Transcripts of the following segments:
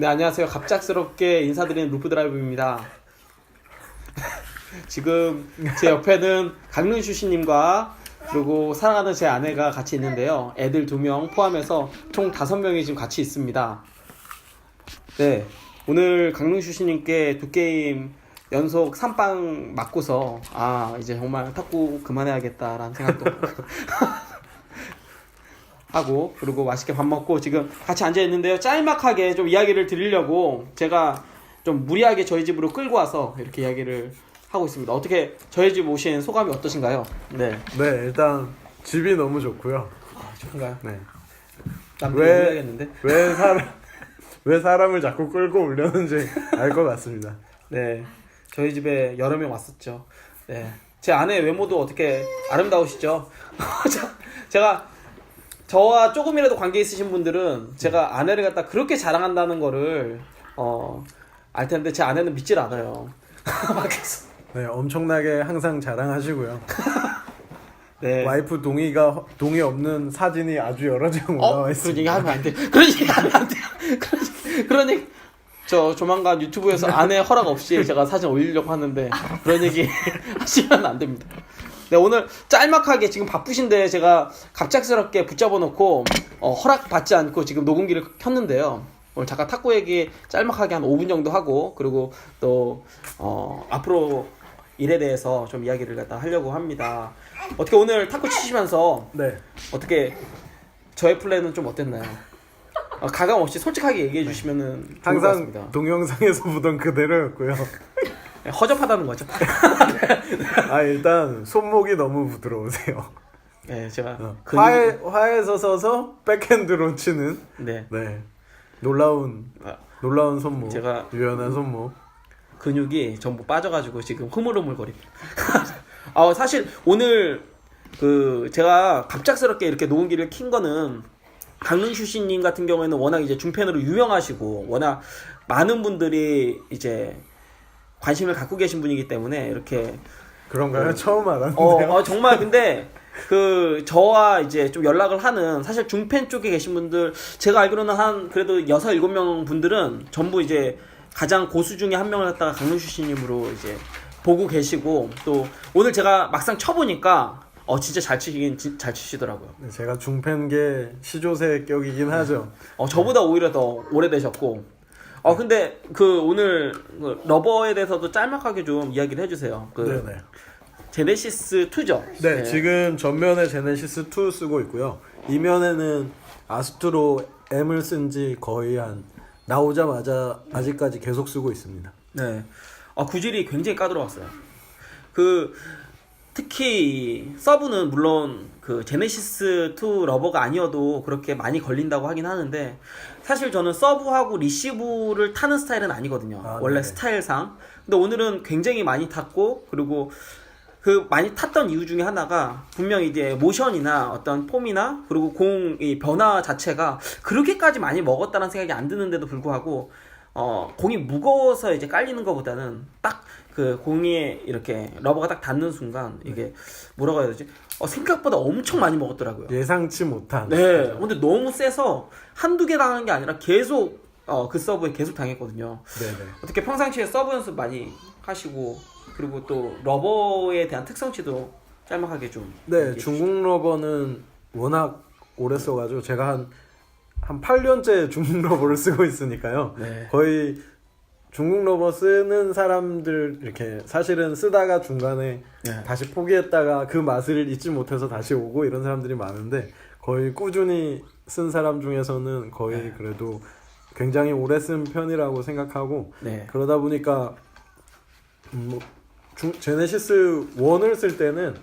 네, 안녕하세요. 갑작스럽게 인사드리는 루프 드라이브입니다. 지금 제 옆에는 강릉슈씨님과 그리고 사랑하는 제 아내가 같이 있는데요. 애들 두 명 포함해서 총 다섯 명이 지금 같이 있습니다. 네, 오늘 강릉슈씨님께 두 게임 연속 3빵 맞고서 아 이제 정말 탁구 그만해야겠다라는 생각도 하고 그리고 맛있게 밥 먹고 지금 같이 앉아 있는데요. 짤막하게 좀 이야기를 드리려고 제가 좀 무리하게 저희 집으로 끌고 와서 이렇게 이야기를 하고 있습니다. 어떻게 저희 집 오신 소감이 어떠신가요? 네. 네, 일단 집이 너무 좋고요. 아, 좋은가요? 네. 난 왜- 사람 왜 사람을 자꾸 끌고 오려는지 알 것 같습니다. 네. 저희 집에 여러 명 왔었죠. 네. 제 아내 외모도 어떻게 아름다우시죠? 저- 제가 저와 조금이라도 관계 있으신 분들은 제가 아내를 갖다 그렇게 자랑한다는 거를 어, 알 텐데 제 아내는 믿질 않아요. 밖에서. 네, 엄청나게 항상 자랑하시고요. 네. 와이프 동의가 허- 동의 없는 사진이 아주 여러 장 어? 올라와 그런 있습니다. 얘기 하면 안 돼. 그런 얘기 하면 안 돼요. 그런, 얘기- 그런 얘기. 저 조만간 유튜브에서 아내 허락 없이 제가 사진 올리려고 하는데 그런 얘기 하시면 안 됩니다. 네, 오늘 짤막하게 지금 바쁘신데 제가 갑작스럽게 붙잡아 놓고 어, 허락 받지 않고 지금 녹음기를 켰는데요. 오늘 잠깐 탁구 얘기 짤막하게 한 5분 정도 하고 그리고 또 어, 앞으로 일에 대해서 좀 이야기를 갖다 하려고 합니다. 어떻게 오늘 탁구 치시면서 네. 어떻게 저의 플레이는 좀 어땠나요? 어, 가감 없이 솔직하게 얘기해 주시면은 좋을 것 항상 같습니다. 동영상에서 보던 그대로였고요. 네, 허접하다는 거죠. 아, 일단 손목이 너무 부드러우세요. 네, 제가 어, 근육이- 화에 화에서 서서 백핸드로 치는 네, 네. 놀라운 아, 놀라운 손목. 제가- 유연한 손목. 근육이 전부 빠져가지고 지금 흐물흐물거립니다. 아, 사실 오늘 그 제가 갑작스럽게 이렇게 녹음기를 킨 거는 강릉슈씨님 같은 경우에는 워낙 이제 중팬으로 유명하시고 워낙 많은 분들이 이제 관심을 갖고 계신 분이기 때문에 이렇게 그런가요? 처음 알았는데요. 어, 어, 정말 근데 그 저와 이제 좀 연락을 하는 사실 중팬 쪽에 계신 분들 제가 알기로는 한 그래도 여섯 일곱 명 분들은 전부 이제 가장 고수 중에 한 명을 갖다가 강릉슈씨님으로 이제 보고 계시고 또 오늘 제가 막상 쳐보니까 어 진짜 잘 치긴 지- 잘 치시더라고요. 네, 제가 중팬계 시조새 격이긴 하죠. 어 저보다 오히려 더 오래되셨고 어 근데 그 오늘 그 러버에 대해서도 짤막하게 좀 이야기를 해주세요. 그 네네. 제네시스 2죠. 네, 지금 전면에 제네시스 2 쓰고 있고요. 이면에는 아스트로 M을 쓴 지 거의 한 나오자마자 아직까지 계속 쓰고 있습니다. 네. 아, 구질이 굉장히 까다로웠어요. 그, 특히, 서브는 물론 그 제네시스 2 러버가 아니어도 그렇게 많이 걸린다고 하긴 하는데, 사실 저는 서브하고 리시브를 타는 스타일은 아니거든요. 아, 원래 네네. 스타일상. 근데 오늘은 굉장히 많이 탔고, 그리고 그 많이 탔던 이유 중에 하나가 분명 이제 모션이나 어떤 폼이나 그리고 공의 변화 자체가 그렇게까지 많이 먹었다는 생각이 안 드는데도 불구하고 어 공이 무거워서 이제 깔리는 것보다는 딱 그 공에 이렇게 러버가 딱 닿는 순간 이게 뭐라고 해야 되지? 어 생각보다 엄청 많이 먹었더라고요. 예상치 못한. 네. 근데 너무 세서 한두 개 당한 게 아니라 계속 어 그 서브에 계속 당했거든요. 네네. 어떻게 평상시에 서브 연습 많이 하시고 그리고 또 러버에 대한 특성치도 짤막하게 좀 네, 얘기해 중국 러버는 워낙 오래 써가지고 제가 한, 한 8년째 중국 러버를 쓰고 있으니까요. 네. 거의 중국 러버 쓰는 사람들 이렇게 사실은 쓰다가 중간에 네. 다시 포기했다가 그 맛을 잊지 못해서 다시 오고 이런 사람들이 많은데 거의 꾸준히 쓴 사람 중에서는 거의 네. 그래도 굉장히 오래 쓴 편이라고 생각하고 네. 그러다 보니까 음, 뭐 중, 제네시스 1을 쓸 때는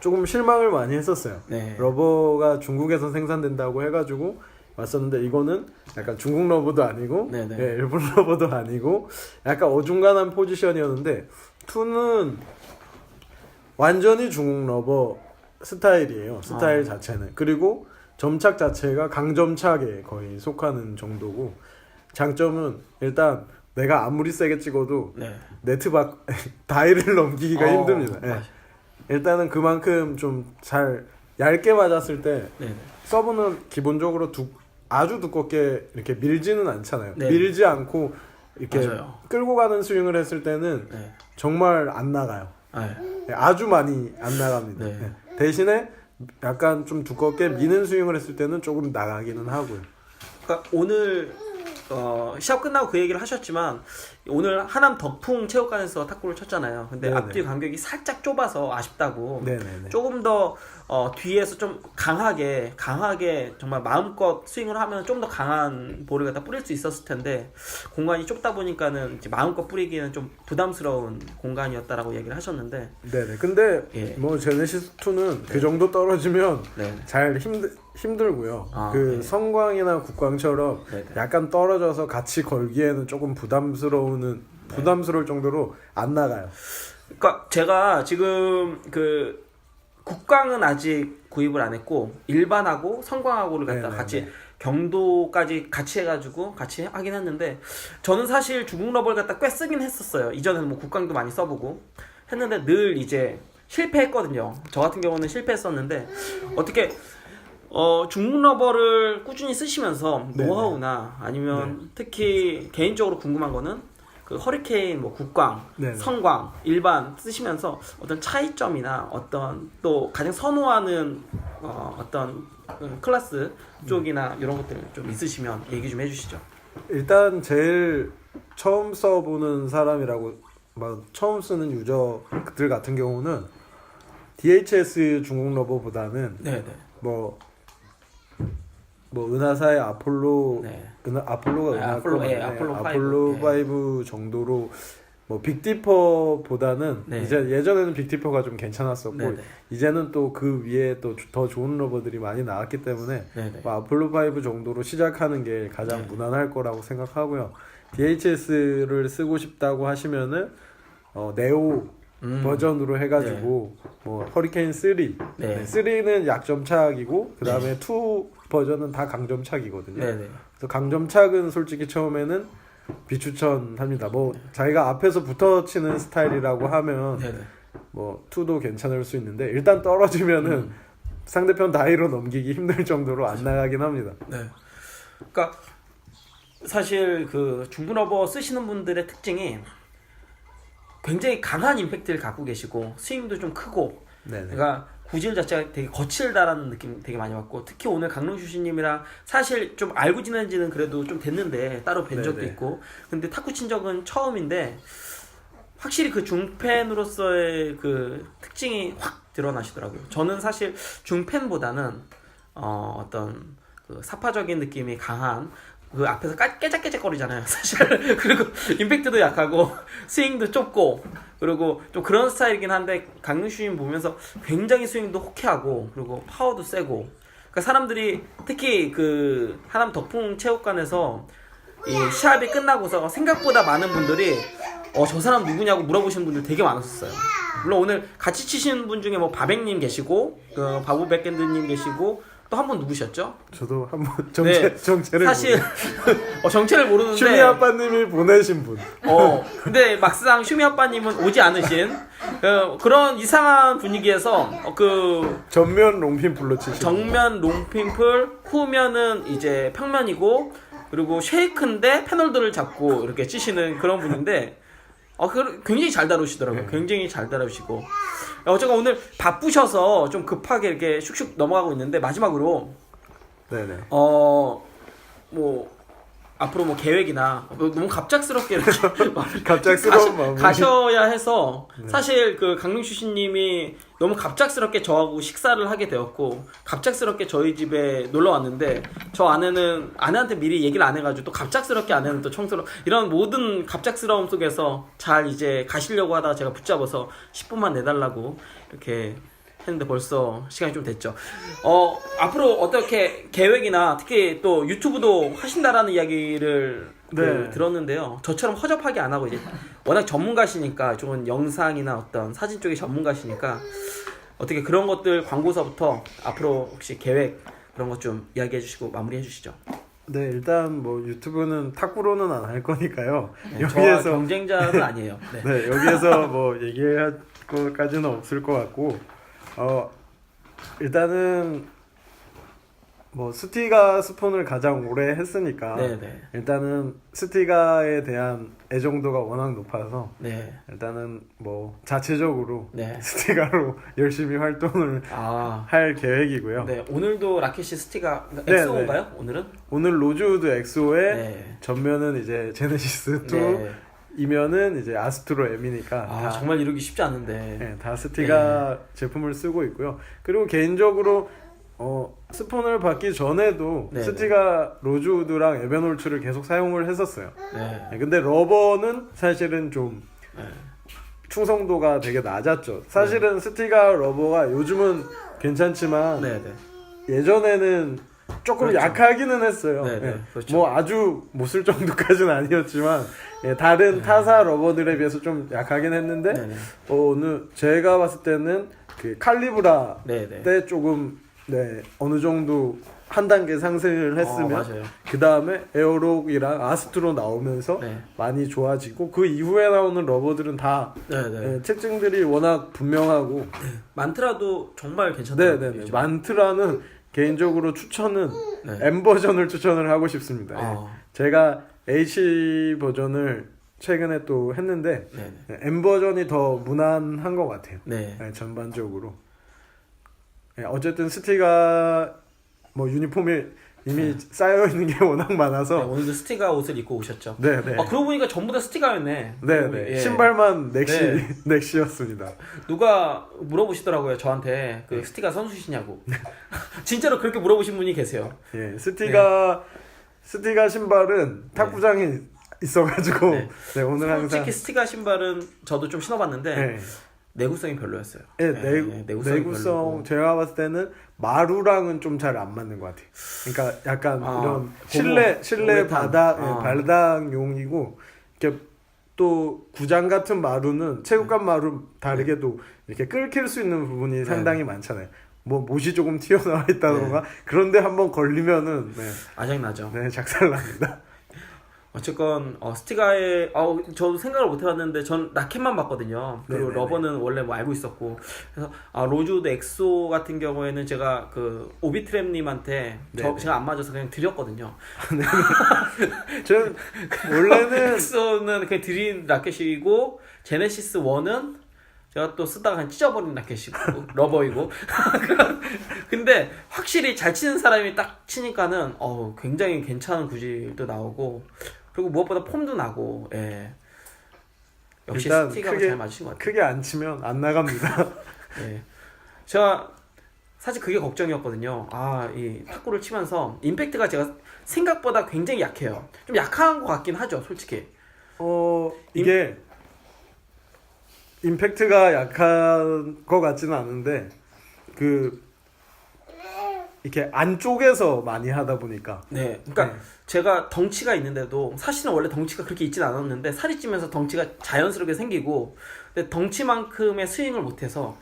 조금 실망을 많이 했었어요. 네. 러버가 중국에서 생산된다고 해가지고 왔었는데 이거는 약간 중국 러버도 아니고 네네. 예, 일본 러버도 아니고 약간 어중간한 포지션이었는데 2는 완전히 중국 러버 스타일이에요. 스타일 아. 자체는 그리고 점착 자체가 강점착에 거의 속하는 정도고 장점은 일단 내가 아무리 세게 찍어도 네. 네트 밖 다이를 넘기기가 어, 힘듭니다. 예. 일단은 그만큼 좀 잘 얇게 맞았을 때 네. 서브는 기본적으로 두, 아주 두껍게 이렇게 밀지는 않잖아요. 네. 밀지 않고 이렇게 맞아요. 끌고 가는 스윙을 했을 때는 네. 정말 안 나가요. 네. 네, 아주 많이 안 나갑니다. 네. 네. 대신에 약간 좀 두껍게 미는 스윙을 했을 때는 조금 나가기는 하고요. 그러니까 오늘 어, 시합 끝나고 그 얘기를 하셨지만 오늘 하남 덕풍 체육관에서 탁구를 쳤잖아요. 근데 네네. 앞뒤 간격이 살짝 좁아서 아쉽다고. 네네네. 조금 더 어, 뒤에서 좀 강하게 강하게 정말 마음껏 스윙을 하면 좀 더 강한 볼을 갖다 뿌릴 수 있었을 텐데 공간이 좁다 보니까는 마음껏 뿌리기는 좀 부담스러운 공간이었다라고 얘기를 하셨는데 네네. 근데 예. 뭐 제네시스 2는 그 정도 떨어지면 네. 잘 힘들 힘들고요. 아, 그 네. 성광이나 국광처럼 네네. 약간 떨어져서 같이 걸기에는 조금 부담스러우는 네. 부담스러울 정도로 안 나가요. 그러니까 제가 지금 그 국광은 아직 구입을 안 했고 일반하고 성광하고를 갖다 네네네. 같이 경도까지 같이 해가지고 같이 하긴 했는데 저는 사실 중국 러버를 갖다 꽤 쓰긴 했었어요. 이전에는 뭐 국광도 많이 써보고 했는데 늘 이제 실패했거든요. 저 같은 경우는 실패했었는데 어떻게 어 중국 러버를 꾸준히 쓰시면서 네네. 노하우나 아니면 특히 개인적으로 궁금한 거는 그 허리케인 뭐 국광 네네. 성광 일반 쓰시면서 어떤 차이점이나 어떤 또 가장 선호하는 어, 어떤 음, 클래스 쪽이나 이런 것들 좀 있으시면 얘기 좀 해주시죠. 일단 제일 처음 써보는 사람이라고 막 처음 쓰는 유저들 같은 경우는 DHS 중국 러버보다는 네네. 뭐, 뭐 은하사의 아폴로 네. 은하, 아폴로가 네, 은하 아폴로, 거 예. 아폴로 파이브. 아폴로 예. 파이브 정도로 뭐 빅디퍼보다는 네. 이제 예전에는 빅디퍼가 좀 괜찮았었고 네네. 이제는 또 그 위에 또 더 좋은 러버들이 많이 나왔기 때문에 네네. 뭐 아폴로 5 정도로 시작하는 게 가장 네. 무난할 거라고 생각하고요. DHS를 쓰고 싶다고 하시면은 어, 네오 음. 버전으로 해가지고 뭐 허리케인 3, 네. 네. 3는 약점착이고 그 다음에 2 버전은 다 강점착이거든요. 그래서 강점착은 솔직히 처음에는 비추천합니다. 뭐 자기가 앞에서 붙어 치는 스타일이라고 하면. 뭐 2도 괜찮을 수 있는데 일단 떨어지면은 음. 상대편 다이로 넘기기 힘들 정도로 안 나가긴 합니다. 네. 그러니까 사실 그 중국 러버 쓰시는 분들의 특징이 굉장히 강한 임팩트를 갖고 계시고 스윙도 좀 크고 네네. 그러니까 구질 자체가 되게 거칠다라는 느낌 되게 많이 받고 특히 오늘 강릉슈씨님이랑 사실 좀 알고 지낸 지는 그래도 좀 됐는데 따로 뵌 적도 네네. 있고 근데 탁구 친 적은 처음인데 확실히 그 중팬으로서의 그 특징이 확 드러나시더라고요. 저는 사실 중팬보다는 어, 어떤 그 사파적인 느낌이 강한 그 앞에서 깔- 깨작깨작거리잖아요, 사실. 그리고 임팩트도 약하고 스윙도 좁고 그리고 좀 그런 스타일이긴 한데 강릉슈님 보면서 굉장히 스윙도 호쾌하고 그리고 파워도 세고 그러니까 사람들이 특히 그 하남 덕풍 체육관에서 이 시합이 끝나고서 생각보다 많은 분들이 어 저 사람 누구냐고 물어보시는 분들 되게 많았었어요. 물론 오늘 같이 치시는 분 중에 뭐 바백님 계시고 그 바보 백밴드님 계시고 또 한 분 누구셨죠? 저도 한번 정체 네. 정체를 사실 어, 정체를 모르는데 슈미 아빠님이 보내신 분. 어 근데 막상 슈미 아빠님은 오지 않으신 어, 그런 이상한 분위기에서 어, 그 전면 롱핀 불러치신. 정면 롱핑풀 후면은 이제 평면이고 그리고 쉐이크인데 패널들을 잡고 이렇게 치시는 그런 분인데 어, 그 굉장히 잘 다루시더라고요. 네. 굉장히 잘 다루시고 어쨌건 오늘 바쁘셔서 좀 급하게 이렇게 슉슉 넘어가고 있는데 마지막으로 네네. 어 뭐 앞으로 뭐 계획이나 뭐 너무 갑작스럽게 갑작스러운 마음이. 가셔야 해서 네. 사실 그 강릉슈씨님이 너무 갑작스럽게 저하고 식사를 하게 되었고 갑작스럽게 저희 집에 놀러 왔는데 저 아내는 아내한테 미리 얘기를 안 해가지고 또 갑작스럽게 아내는 또 청소를 이런 모든 갑작스러움 속에서 잘 이제 가시려고 하다가 제가 붙잡아서 10분만 내달라고 이렇게 했는데 벌써 시간이 좀 됐죠. 어 앞으로 어떻게 계획이나 특히 또 유튜브도 하신다라는 이야기를 그 네. 들었는데요. 저처럼 허접하게 안 하고 이제 워낙 전문가시니까 이쪽은 영상이나 어떤 사진 쪽이 전문가시니까 어떻게 그런 것들 광고서부터 앞으로 혹시 계획 그런 것 좀 이야기해 주시고 마무리해 주시죠. 네 일단 뭐 유튜브는 탁구로는 안 할 거니까요. 네, 여기에서 경쟁자는 아니에요. 네. 네 여기에서 뭐 얘기할 것까지는 없을 것 같고 어 일단은 뭐 스티가 스폰을 가장 오래 했으니까 네네. 일단은 스티가에 대한 애정도가 워낙 높아서 네. 일단은 뭐 자체적으로 네. 스티가로 열심히 활동을 아. 할 계획이고요. 네. 오늘도 라켓이 스티가 네, 엑소인가요? 오늘은? 오늘 로즈우드 엑소의 네. 전면은 이제 제네시스 2, 네. 이면은 이제 아스트로 M이니까 아, 다, 정말 이루기 쉽지 않은데. 네, 다 스티가 제품을 쓰고 있고요. 그리고 개인적으로 어, 스폰을 받기 전에도 네네. 스티가 로즈우드랑 에베놀츠를 계속 사용을 했었어요. 네. 네, 근데 러버는 사실은 좀 네. 충성도가 되게 낮았죠. 사실은 스티가 러버가 요즘은 괜찮지만 네, 네. 예전에는 조금 그렇죠. 약하기는 했어요. 네, 네, 예. 그렇죠. 뭐 아주 못 쓸 정도까지는 아니었지만 예, 다른 타사 러버들에 비해서 좀 약하긴 했는데 네, 네. 어, 어느 제가 봤을 때는 그 칼리브라 네, 네. 때 조금 네 어느 정도 한 단계 상승을 어, 했으면 맞아요. 그 다음에 에어록이랑 아스트로 나오면서 네. 많이 좋아지고 그 이후에 나오는 러버들은 다 네, 네. 예, 특징들이 워낙 분명하고 만트라도 정말 괜찮다고 네네네 얘기죠. 만트라는 개인적으로 추천은 네. M 버전을 추천을 하고 싶습니다. 예. 아. 제가 H 버전을 최근에 또 했는데 네, 네. M 버전이 더 무난한 것 같아요. 네. 예, 전반적으로. 예, 어쨌든 스티가 뭐 유니폼이 이미 쌓여 있는 게 워낙 네, 많아서 오늘도 스티가 옷을 입고 오셨죠. 네 네. 아, 그러고 보니까 전부 다 스티가였네. 네 네. 예. 신발만 넥시 네. 넥시였습니다. 누가 물어보시더라고요, 저한테. 그 스티가 선수시냐고. 진짜로 그렇게 물어보신 분이 계세요. 예, 스티가 스티가 신발은 탁구장에 있어가지고 네. 네, 오늘 항상 솔직히 스티가 신발은 저도 좀 신어봤는데 네. 내구성이 별로였어요. 예, 네, 내, 네, 내구성이 내구성 별로고. 제가 봤을 때는 마루랑은 좀 잘 안 맞는 것 같아요. 그러니까 약간 아, 이런 실내 실내. 바닥 예, 아. 바닥용이고 이렇게 또 구장 같은 마루는 체육관 마루 다르게도 이렇게 끓길 수 있는 부분이 네. 상당히 많잖아요. 뭐 못이 조금 튀어나와 있다던가 그런데 한번 걸리면은 네, 아장나죠. 네 작살납니다. 어쨌건 어, 스티가의 어, 저도 생각을 못 해봤는데 전 라켓만 봤거든요. 그리고 네네네. 러버는 원래 뭐 알고 있었고 그래서 아, 로즈우드 엑소 같은 경우에는 제가 그 오비트램님한테 저 네네. 제가 안 맞아서 그냥 드렸거든요. 저는 원래는 엑소는 그냥 드린 라켓이고 제네시스 1은 제가 또 쓰다가 그냥 찢어버린 라켓이고 러버이고 근데 확실히 잘 치는 사람이 딱 치니까는 어 굉장히 괜찮은 구질도 나오고 그리고 무엇보다 폼도 나고 예. 역시 스티가 크게- 잘 맞으신 것 같아요. 크게 안 치면 안 나갑니다. 예. 제가 사실 그게 걱정이었거든요. 아 이 탁구를 치면서 임팩트가 제가 생각보다 굉장히 약해요. 좀 약한 것 같긴 하죠 솔직히. 어 이게 임 팩트가 약한 것 같지는 않은데 그 이렇게 안쪽에서 많이 하다 보니까. 네. 그러니까 네. 제가 덩치가 있는데도 사실은 원래 덩치가 그렇게 있진 않았는데 살이 찌면서 덩치가 자연스럽게 생기고 근데 덩치만큼의 스윙을 못해서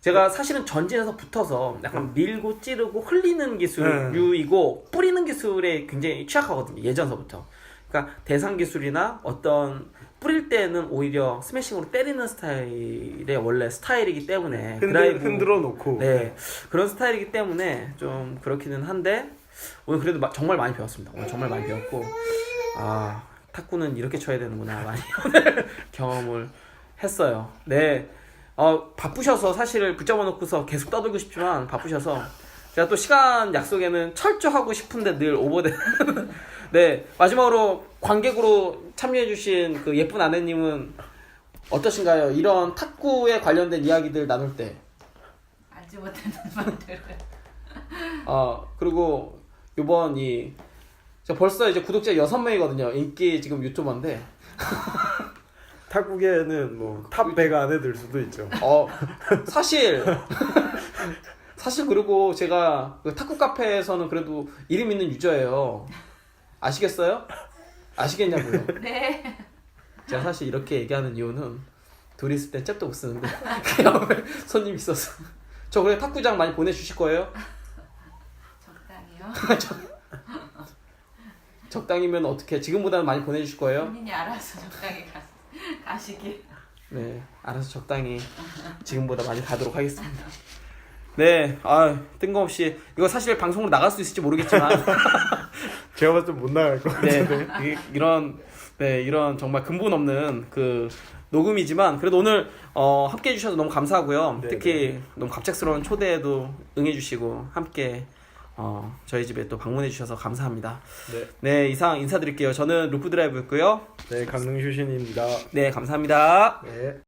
제가 사실은 전진해서 붙어서 약간 밀고 찌르고 흘리는 기술류이고 뿌리는 기술에 굉장히 취약하거든요 예전서부터. 그러니까 대상 기술이나 어떤 뿌릴 때는 오히려 스매싱으로 때리는 스타일의 원래 스타일이기 때문에 흔들, 흔들어 놓고 네 그런 스타일이기 때문에 좀 그렇기는 한데 오늘 그래도 마- 정말 많이 배웠습니다. 오늘 정말 많이 배웠고 아 탁구는 이렇게 쳐야 되는구나 많이 경험을 했어요. 네, 어 바쁘셔서 사실 붙잡아 놓고서 계속 떠들고 싶지만 바쁘셔서 제가 또 시간 약속에는 철저하고 싶은데 늘 오버되는 네 마지막으로 관객으로 참여해주신 그 예쁜 아내님은 어떠신가요? 이런 탁구에 관련된 이야기들 나눌 때. 알지 못하는 말들을 아 그리고 요번 이 저 벌써 이제 구독자 6명이거든요 인기 지금 유튜버인데 탁구계는 뭐탑100 안에 들 수도 있죠. 어 사실 사실 그리고 제가 그 탁구 카페에서는 그래도 이름 있는 유저예요 아시겠어요? 아시겠냐고요 네 제가 사실 이렇게 얘기하는 이유는 둘이 있을 땐 잽도 못 쓰는데 그냥 손님 있어서 저 그래 탁구장 많이 보내주실 거예요? 적당히요 적당히면 어떻게 지금보다는 많이 보내주실 거예요? 본인이 알아서 적당히 가, 가시길 네, 알아서 적당히 지금보다 많이 가도록 하겠습니다. 네, 아 뜬금없이 이거 사실 방송으로 나갈 수 있을지 모르겠지만 제가 봤을 때 못 나갈 것 네, 같은데. 이- 이런 네 이런 정말 근본 없는 그 녹음이지만 그래도 오늘 어, 함께 해주셔서 너무 감사하고요. 네, 특히 너무 갑작스러운 초대에도 응해주시고 함께 어, 저희 집에 또 방문해 주셔서 감사합니다. 네. 네 이상 인사드릴게요. 저는 루프 드라이브였고요. 네, 강릉 휴신입니다. 네 감사합니다. 네.